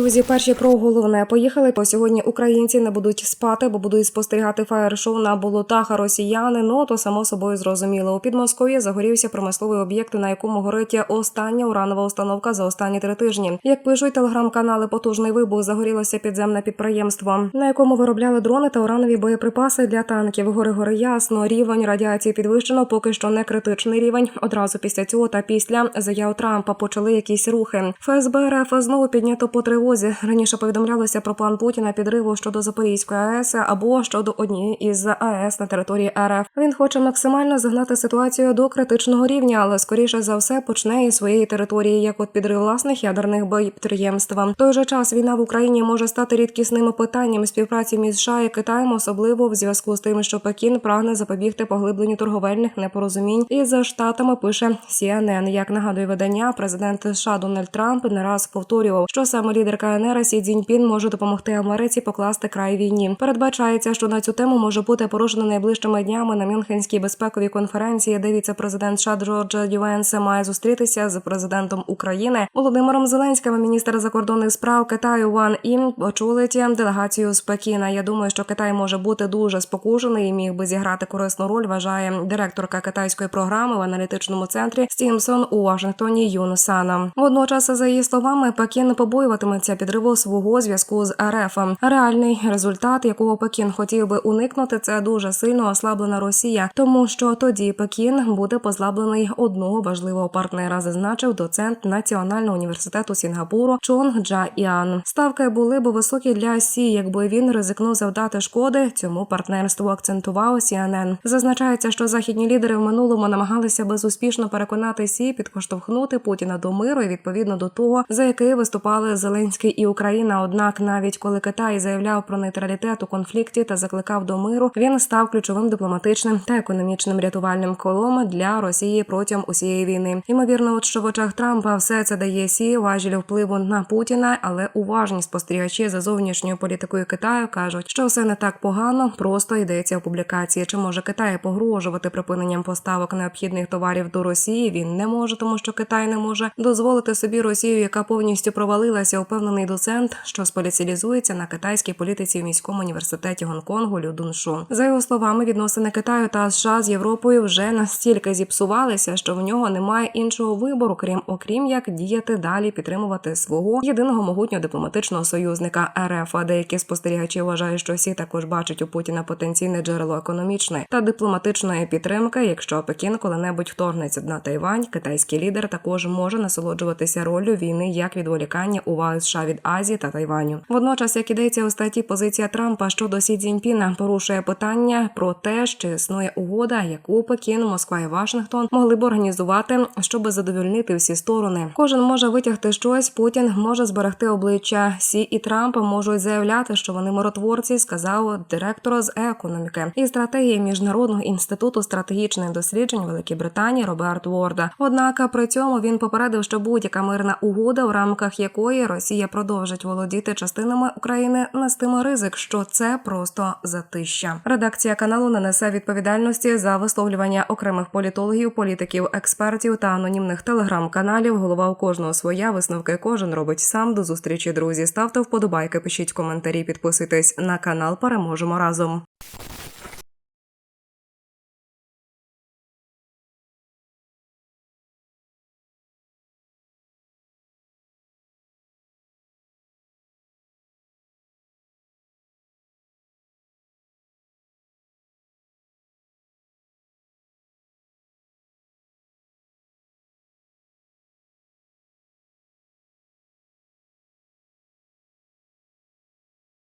Друзі, перші про головне поїхали. По сьогодні українці не будуть спати, бо будуть спостерігати фаєр-шоу на болотах. А росіяни ну то само собою зрозуміло. У Підмосков'ї загорівся промисловий об'єкт, на якому горить остання уранова установка за останні три тижні. Як пишуть телеграм-канали, потужний вибух загорілося підземне підприємство, на якому виробляли дрони та уранові боєприпаси для танків. Гори гори ясно. Рівень радіації підвищено, поки що не критичний рівень. Одразу після цього та після заяв Трампа почали якісь рухи. ФСБ РФ знову піднято по тривозі. Раніше повідомлялося про план Путіна підриву щодо Запорізької АЕС або щодо однієї із АЕС на території РФ. Він хоче максимально загнати ситуацію до критичного рівня, але скоріше за все почне із своєї території, як от підрив власних ядерних боєпідприємств. В той же час війна в Україні може стати рідкісним питанням співпраці між США і Китаєм, особливо в зв'язку з тим, що Пекін прагне запобігти поглибленню торговельних непорозумінь із штатами. Пише CNN. Як нагадує видання, президент США Дональд Трамп не раз повторював, що саме лідер КНР Сі Цзіньпін може допомогти Америці покласти край війні. Передбачається, що на цю тему може бути порушено найближчими днями на Мюнхенській безпековій конференції, де віце-президент США Джордж Дювенсе має зустрітися з президентом України Володимиром Зеленським. Міністр закордонних справ Китаю Ван Ін очолить делегацію з Пекіна. Я думаю, що Китай може бути дуже спокушений і міг би зіграти корисну роль. Вважає директорка китайської програми в аналітичному центрі Стімсон у Вашингтоні Юн Сана. Водночас, за її словами, Пекін побоюватиметься підриву свого зв'язку з РФ. Реальний результат, якого Пекін хотів би уникнути, це дуже сильно ослаблена Росія, тому що тоді Пекін буде позбавлений одного важливого партнера, зазначив доцент Національного університету Сінгапуру Чонг Джа Іан. Ставки були б високі для Сі, якби він ризикнув завдати шкоди цьому партнерству. Акцентував CNN. Зазначається, що західні лідери в минулому намагалися безуспішно переконати Сі підкоштовхнути Путіна до миру і відповідно до того, за який виступали Зеленський і Україна. Однак, навіть коли Китай заявляв про нейтралітет у конфлікті та закликав до миру, він став ключовим дипломатичним та економічним рятувальним колом для Росії протягом усієї війни. Ймовірно, от що в очах Трампа все це дає Сі важіль впливу на Путіна, але уважні спостерігачі за зовнішньою політикою Китаю кажуть, що все не так погано, просто йдеться у публікації. Чи може Китай погрожувати припиненням поставок необхідних товарів до Росії? Він не може, тому що Китай не може дозволити собі Росію, яка повністю провалилася. Упевнений доцент, що спеціалізується на китайській політиці в міському університеті Гонконгу Людуншу. За його словами, відносини Китаю та США з Європою вже настільки зіпсувалися, що в нього немає іншого вибору, крім окрім як діяти далі, підтримувати свого єдиного могутнього дипломатичного союзника РФ. А деякі спостерігачі вважають, що всі також бачать у Путіна потенційне джерело економічної та дипломатичної підтримки. Якщо Пекін коли-небудь вторгнеться на Тайвань, китайський лідер також може насолоджуватися ролью війни як відволікання уваги США від Азії та Тайваню. Водночас, як ідеться у статті, позиція Трампа щодо Сі Цзіньпіна порушує питання про те, що існує угода, яку Пекін, Москва і Вашингтон могли б організувати, щоб задовольнити всі сторони. Кожен може витягти щось. Путін може зберегти обличчя. Сі і Трамп можуть заявляти, що вони миротворці, сказав директор з економіки і стратегії міжнародного інституту стратегічних досліджень Великої Британії Роберт Ворда. Однак при цьому він попередив, що будь-яка мирна угода, в рамках якої Росія продовжить володіти частинами України, нестиме ризик, що це просто затища. Редакція каналу не несе відповідальності за висловлювання окремих політологів, політиків, експертів та анонімних телеграм-каналів. Голова у кожного своя висновки кожен робить сам. До зустрічі, друзі. Ставте вподобайки, пишіть коментарі, підписуйтесь на канал. Переможемо разом.